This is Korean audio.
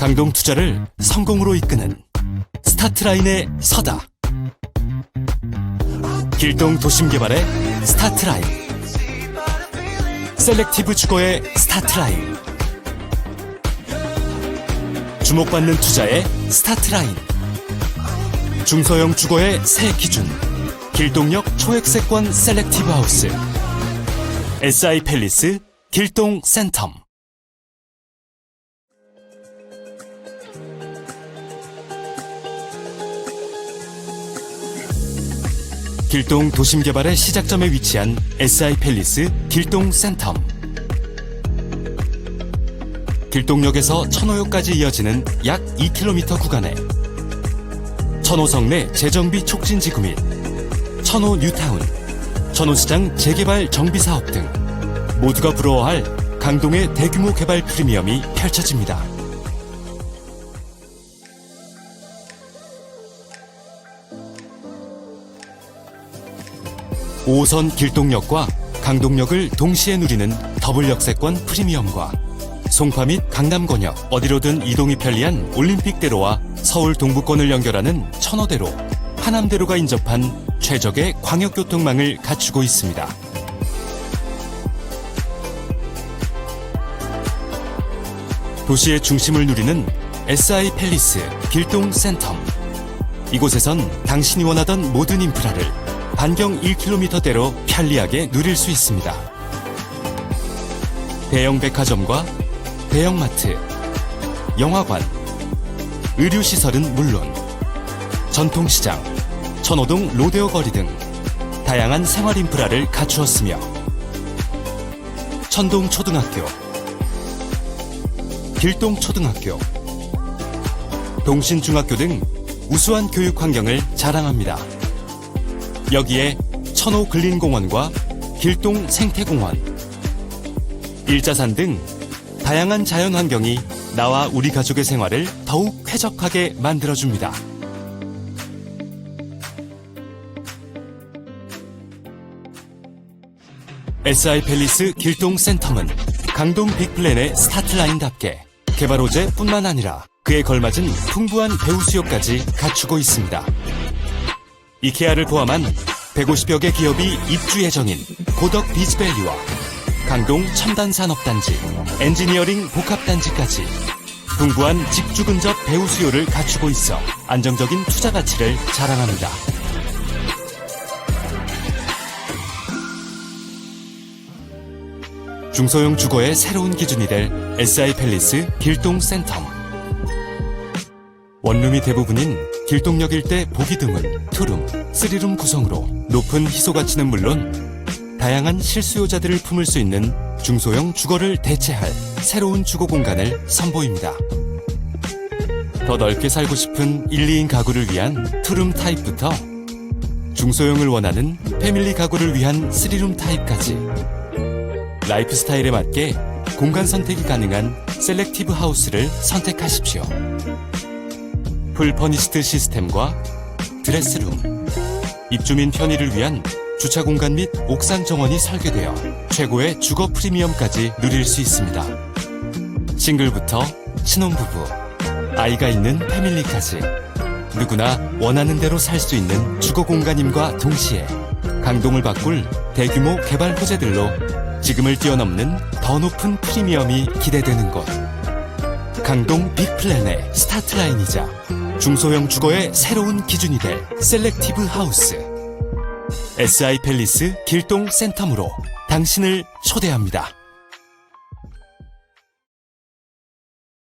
강동 투자를 성공으로 이끄는 스타트라인의 서다. 길동 도심 개발의 스타트라인. 셀렉티브 주거의 스타트라인. 주목받는 투자의 스타트라인. 중소형 주거의 새 기준. 길동역 초액세권 셀렉티브 하우스. SI 팰리스 길동 센텀. 길동 도심 개발의 시작점에 위치한 SI 팰리스 길동 센텀. 길동역에서 천호역까지 이어지는 약 2km 구간에 천호성 내 재정비 촉진 지구 및 천호 뉴타운, 천호시장 재개발 정비 사업 등 모두가 부러워할 강동의 대규모 개발 프리미엄이 펼쳐집니다. 5호선 길동역과 강동역을 동시에 누리는 더블 역세권 프리미엄과 송파 및 강남권역 어디로든 이동이 편리한 올림픽대로와 서울 동부권을 연결하는 천호대로, 하남대로가 인접한 최적의 광역교통망을 갖추고 있습니다. 도시의 중심을 누리는 SI 팰리스 길동 센텀. 이곳에선 당신이 원하던 모든 인프라를 반경 1km대로 편리하게 누릴 수 있습니다. 대형 백화점과 대형 마트, 영화관, 의류시설은 물론 전통시장, 천호동 로데오 거리 등 다양한 생활 인프라를 갖추었으며 천동 초등학교, 길동 초등학교, 동신 중학교 등 우수한 교육 환경을 자랑합니다. 여기에 천호 근린공원과 길동 생태공원, 일자산 등 다양한 자연 환경이 나와 우리 가족의 생활을 더욱 쾌적하게 만들어줍니다. SI 팰리스 길동 센텀은 강동 빅플랜의 스타트라인답게 개발 호재뿐만 아니라 그에 걸맞은 풍부한 배우 수요까지 갖추고 있습니다. 이케아를 포함한 150여 개 기업이 입주 예정인 고덕 비즈밸리와 강동 첨단산업단지, 엔지니어링 복합단지까지 풍부한 직주 근접 배우 수요를 갖추고 있어 안정적인 투자 가치를 자랑합니다. 중소형 주거의 새로운 기준이 될 SI 팰리스 길동 센텀. 원룸이 대부분인 길동역 일대 보기 드문 투룸, 쓰리룸 구성으로 높은 희소 가치는 물론 다양한 실수요자들을 품을 수 있는 중소형 주거를 대체할 새로운 주거 공간을 선보입니다. 더 넓게 살고 싶은 1, 2인 가구를 위한 투룸 타입부터 중소형을 원하는 패밀리 가구를 위한 쓰리룸 타입까지 라이프 스타일에 맞게 공간 선택이 가능한 셀렉티브 하우스를 선택하십시오. 풀 퍼니스트 시스템과 드레스룸, 입주민 편의를 위한 주차 공간 및 옥상 정원이 설계되어 최고의 주거 프리미엄까지 누릴 수 있습니다. 싱글부터 신혼부부, 아이가 있는 패밀리까지 누구나 원하는 대로 살 수 있는 주거 공간임과 동시에 강동을 바꿀 대규모 개발 호재들로 지금을 뛰어넘는 더 높은 프리미엄이 기대되는 곳. 강동 빅플랜의 스타트라인이자 중소형 주거의 새로운 기준이 될 셀렉티브 하우스. SI 팰리스 길동 센텀으로 당신을 초대합니다.